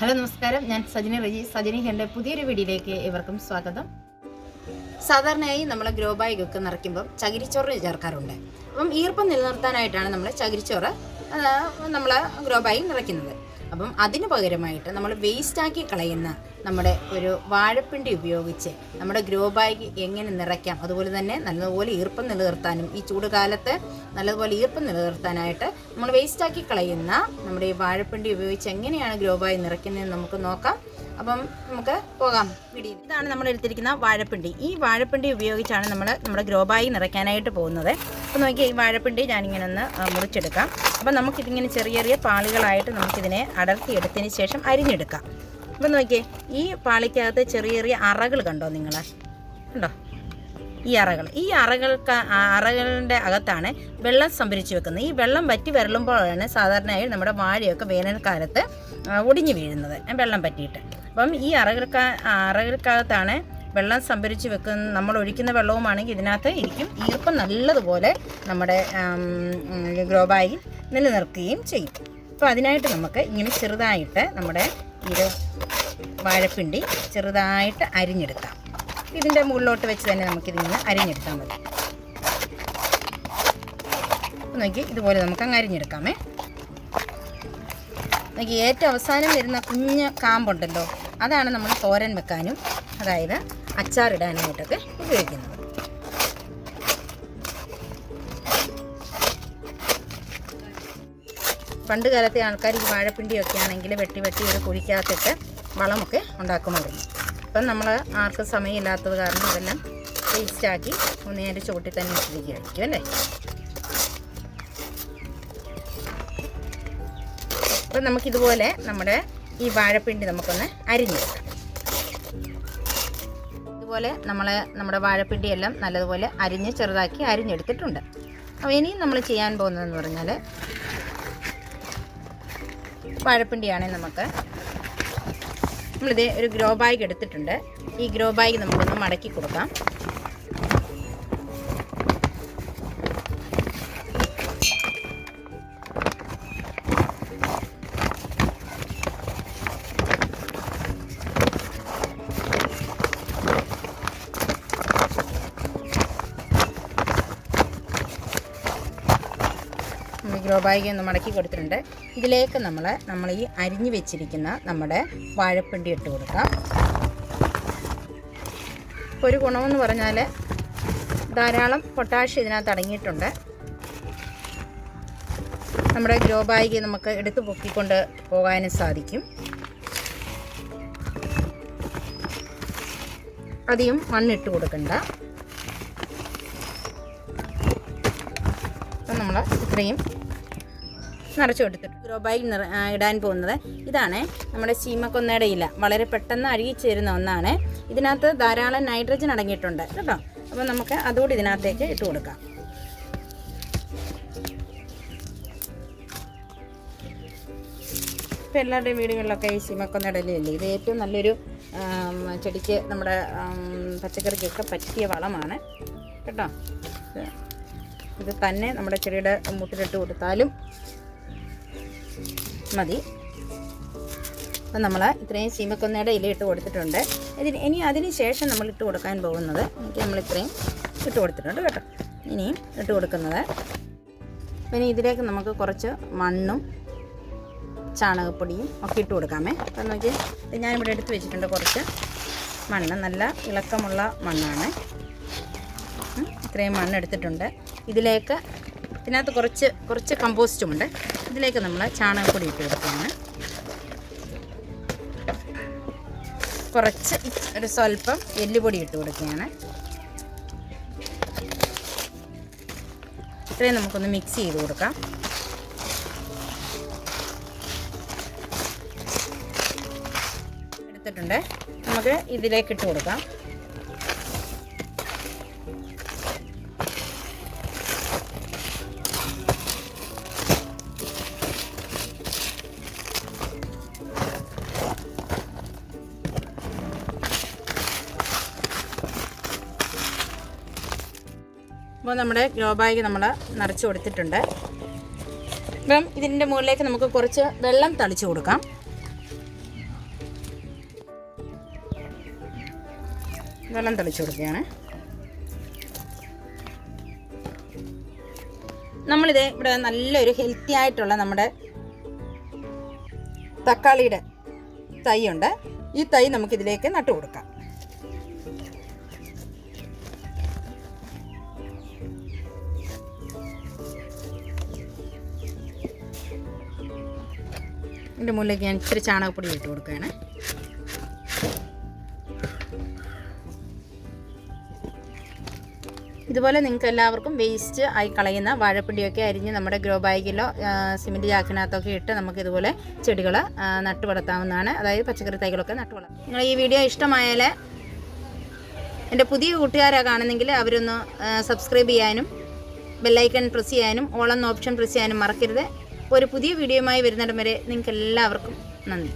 Hello നമസ്കാരം. ഞാൻ സജിനി റജി. സജിനി എന്റെ പുതിയൊരു വീഡിയോയിലേക്ക് ഇവർക്കും സ്വാഗതം. സാധാരണയായി നമ്മൾ ഗ്രോ ബാഗ് ഒക്കെ നിറയ്ക്കുമ്പം ചകിരിച്ചോറ് ചേർക്കാറുണ്ട്. അപ്പം ഈർപ്പം നിലനിർത്താനായിട്ടാണ് നമ്മൾ ചകിരിച്ചോറ് നമ്മൾ ഗ്രോ ബാഗ് നിറയ്ക്കുന്നത്. അപ്പം അതിന് പകരമായിട്ട് നമ്മൾ വേസ്റ്റാക്കി കളയുന്ന നമ്മുടെ ഒരു വാഴപ്പിണ്ടി ഉപയോഗിച്ച് നമ്മുടെ ഗ്രോ ബാഗ് എങ്ങനെ നിറയ്ക്കാം? അതുപോലെ തന്നെ നല്ലതുപോലെ ഈർപ്പം നിലനിർത്താനും ഈ ചൂടുകാലത്ത് നല്ലതുപോലെ ഈർപ്പം നിലനിർത്താനായിട്ട് നമ്മൾ വേസ്റ്റാക്കി കളയുന്ന നമ്മുടെ ഈ വാഴപ്പിണ്ടി ഉപയോഗിച്ച് എങ്ങനെയാണ് ഗ്രോ ബാഗ് നിറയ്ക്കുന്നതെന്ന് നമുക്ക് നോക്കാം. അപ്പം നമുക്ക് പോകാം. വീഡിയോ ഇതാണ് നമ്മൾ എടുത്തിരിക്കുന്ന വാഴപ്പിണ്ടി. ഈ വാഴപ്പിണ്ടി ഉപയോഗിച്ചാണ് നമ്മൾ നമ്മുടെ ഗ്രോബായി നിറയ്ക്കാനായിട്ട് പോകുന്നത്. അപ്പോൾ നോക്കിയാൽ ഈ വാഴപ്പിണ്ടി ഞാനിങ്ങനെ ഒന്ന് മുറിച്ചെടുക്കാം. അപ്പം നമുക്കിതിങ്ങനെ ചെറിയ ചെറിയ പാളികളായിട്ട് നമുക്കിതിനെ അടർത്തിയെടുത്തതിന് ശേഷം അരിഞ്ഞെടുക്കാം. അപ്പം നോക്കിയേ ഈ പാളിക്കകത്ത് ചെറിയ ചെറിയ അറകൾ കണ്ടോ നിങ്ങൾ കണ്ടോ? ഈ അറകൾ. ഈ അറകൾക്ക് അറകളുടെ അകത്താണ് വെള്ളം സംഭരിച്ചു വെക്കുന്നത്. ഈ വെള്ളം വറ്റി വരളുമ്പോഴാണ് സാധാരണയായി നമ്മുടെ വാഴയൊക്കെ വേനൽക്കാലത്ത് ഒടിഞ്ഞു വീഴുന്നത്. വെള്ളം പറ്റിയിട്ട് അപ്പം ഈ അറകൾക്ക് അറകൾക്കകത്താണ് വെള്ളം സംഭരിച്ച് വെക്കുന്ന നമ്മൾ ഒഴിക്കുന്ന വെള്ളവുമാണെങ്കിൽ ഇതിനകത്ത് ഇരിക്കും. ഈർപ്പം നല്ലതുപോലെ നമ്മുടെ ഗ്രോ ബാഗിൽ നിലനിർത്തുകയും ചെയ്യും. അപ്പോൾ അതിനായിട്ട് നമുക്ക് ഇങ്ങനെ ചെറുതായിട്ട് നമ്മുടെ ഈ വാഴപ്പിണ്ടി ചെറുതായിട്ട് അരിഞ്ഞെടുക്കാം. ഇതിന്റെ മുകളിലോട്ട് വെച്ച് തന്നെ നമുക്കിതിങ്ങനെ അരിഞ്ഞെടുത്താൽ മതി. നോക്കി ഇതുപോലെ നമുക്ക് അങ്ങ് അരിഞ്ഞെടുക്കാമേ. നോക്കി ഏറ്റവും അവസാനം വരുന്ന കുഞ്ഞ് കാമ്പുണ്ടല്ലോ അതാണ് നമ്മൾ തോരൻ വെക്കാനും അതായത് അച്ചാറിടാനായിട്ടൊക്കെ ഉപയോഗിക്കുന്നത്. പണ്ട് കാലത്തെ ആൾക്കാർ ഈ വാഴപ്പിണ്ടിയൊക്കെ ആണെങ്കിൽ വെട്ടി വെട്ടി ഒരു കുഴിക്കകത്തിട്ട് വളമൊക്കെ ഉണ്ടാക്കുമായിരുന്നു. ഇപ്പം നമ്മൾ ആർക്കും സമയമില്ലാത്തത് കാരണം അതെല്ലാം വേസ്റ്റാക്കി നേരെ ചുവട്ടിൽ തന്നെ ഇട്ടിരിക്കുകയായിരിക്കും അല്ലേ? അപ്പം നമുക്കിതുപോലെ നമ്മുടെ ഈ വാഴപ്പിണ്ടി നമുക്കൊന്ന് അരിഞ്ഞെടുക്കാം. ഇതുപോലെ നമ്മൾ നമ്മുടെ വാഴപ്പിണ്ടിയെല്ലാം നല്ലതുപോലെ അരിഞ്ഞ് ചെറുതാക്കി അരിഞ്ഞെടുത്തിട്ടുണ്ട്. അപ്പോൾ ഇനിയും നമ്മൾ ചെയ്യാൻ പോകുന്നതെന്ന് പറഞ്ഞാൽ വാഴപ്പിണ്ടിയാണെങ്കിൽ നമുക്ക് നമ്മളിത് ഒരു ഗ്രോ ബാഗ് എടുത്തിട്ടുണ്ട്. ഈ ഗ്രോ ബാഗ് നമുക്കൊന്ന് മടക്കി കൊടുക്കാം. ഗ്രോ ബാഗ് ഒന്ന് മടക്കി കൊടുത്തിട്ടുണ്ട്. ഇതിലേക്ക് നമ്മൾ നമ്മൾ ഈ അരിഞ്ഞു വെച്ചിരിക്കുന്ന നമ്മുടെ വാഴപ്പിണ്ടി ഇട്ട് കൊടുക്കാം. ഒരു ഗുണമെന്ന് പറഞ്ഞാൽ ധാരാളം പൊട്ടാഷ്യം ഇതിനകത്ത് അടങ്ങിയിട്ടുണ്ട്. നമ്മുടെ ഗ്രോ ബാഗ് നമുക്ക് എടുത്ത് പൊക്കിക്കൊണ്ട് പോകാനും സാധിക്കും. അധികം മണ്ണിട്ട് കൊടുക്കണ്ട. നമ്മൾ ഇത്രയും നിറച്ച് കൊടുത്തിട്ട് ഗ്രോ ബാഗ് ഇടാൻ പോകുന്നത്. ഇതാണ് നമ്മുടെ ചീമക്കൊന്നയുടെ ഇല. വളരെ പെട്ടെന്ന് അഴുകിച്ചേരുന്ന ഒന്നാണ്. ഇതിനകത്ത് ധാരാളം നൈട്രജൻ അടങ്ങിയിട്ടുണ്ട് കേട്ടോ. അപ്പോൾ നമുക്ക് അതുകൂടി ഇതിനകത്തേക്ക് ഇട്ട് കൊടുക്കാം. ഇപ്പോൾ എല്ലാവരുടെയും വീടുകളിലൊക്കെ ഈ ചീമക്കൊന്നയുടെ ഇത് ഏറ്റവും നല്ലൊരു ചെടിക്ക് നമ്മുടെ പച്ചക്കറിക്കൊക്കെ പറ്റിയ വളമാണ്. കേട്ടോ. ഇത് തന്നെ നമ്മുടെ ചെടിയുടെ മുട്ടിലിട്ട് കൊടുത്താലും മതി. അപ്പം നമ്മൾ ഇത്രയും ചീമക്കൊന്നയുടെ ഇല ഇട്ട് കൊടുത്തിട്ടുണ്ട്. ഇതിന് ഇനി അതിന് ശേഷം നമ്മൾ ഇട്ട് കൊടുക്കാൻ പോകുന്നത് എനിക്ക് നമ്മൾ ഇത്രയും ഇട്ട് കൊടുത്തിട്ടുണ്ട് കേട്ടോ. ഇനിയും ഇട്ട് കൊടുക്കുന്നത്. പിന്നെ ഇതിലേക്ക് നമുക്ക് കുറച്ച് മണ്ണും ചാണകപ്പൊടിയും ഒക്കെ ഇട്ട് കൊടുക്കാമേ. അപ്പം നോക്കി ഞാനിവിടെ എടുത്ത് വെച്ചിട്ടുണ്ട് കുറച്ച് മണ്ണ്. നല്ല ഇളക്കമുള്ള മണ്ണാണ്. ഇത്രയും മണ്ണ് എടുത്തിട്ടുണ്ട്. ഇതിലേക്ക് ഇതിനകത്ത് കുറച്ച് കുറച്ച് കമ്പോസ്റ്റും ഉണ്ട് ഇതിലേക്ക് നമ്മൾ ചാണകപ്പൊടി ഇട്ട് കൊടുക്കുകയാണ് കുറച്ച് ഒരു സ്വല്പം എല്ലുപൊടി ഇട്ട് കൊടുക്കുകയാണ്. ഇത്രയും നമുക്കൊന്ന് മിക്സ് ചെയ്ത് കൊടുക്കാം. എടുത്തിട്ടുണ്ട്. നമുക്ക് ഇതിലേക്ക് ഇട്ട് കൊടുക്കാം. അപ്പോൾ നമ്മുടെ ഗ്ലോ ബാഗ് നമ്മൾ നിറച്ച് കൊടുത്തിട്ടുണ്ട്. അപ്പം ഇതിന്റെ മുകളിലേക്ക് നമുക്ക് കുറച്ച് വെള്ളം തളിച്ചു കൊടുക്കാം. വെള്ളം തളിച്ചു കൊടുക്കുകയാണ്. നമ്മളിത് ഇവിടെ നല്ലൊരു ഹെൽത്തി ആയിട്ടുള്ള നമ്മുടെ തക്കാളിയുടെ തൈ ഉണ്ട്. ഈ തൈ നമുക്കിതിലേക്ക് നട്ടു കൊടുക്കാം. ഇതിന്റെ മുകളിലേക്ക് ഞാൻ ഇച്ചിരി ചാണകപ്പൊടി ഇട്ട് കൊടുക്കുകയാണ്. ഇതുപോലെ നിങ്ങൾക്ക് എല്ലാവർക്കും വേസ്റ്റ് ആയി കളയുന്ന വാഴപ്പിണ്ടിയൊക്കെ അരിഞ്ഞ് നമ്മുടെ ഗ്രോ ബാഗിലോ സിമെന്റ് ചാക്കിനകത്തൊക്കെ ഇട്ട് നമുക്ക് ഇതുപോലെ ചെടികൾ നട്ടു വളർത്താവുന്നതാണ് അതായത് പച്ചക്കറി തൈകളൊക്കെ നട്ടു വളർത്താം നിങ്ങൾ ഈ വീഡിയോ ഇഷ്ടമായാൽ എന്റെ പുതിയ കൂട്ടുകാരാണ് കാണുന്നെങ്കിൽ അവരൊന്ന് സബ്സ്ക്രൈബ് ചെയ്യാനും ബെല്ലൈക്കൺ പ്രസ് ചെയ്യാനും ഓൾ ഓപ്ഷൻ പ്രസ് ചെയ്യാനും മറക്കരുത്. ഒരു പുതിയ വീഡിയോയുമായി വരുന്നിടം വരെ നിങ്ങൾക്ക് എല്ലാവർക്കും നന്ദി.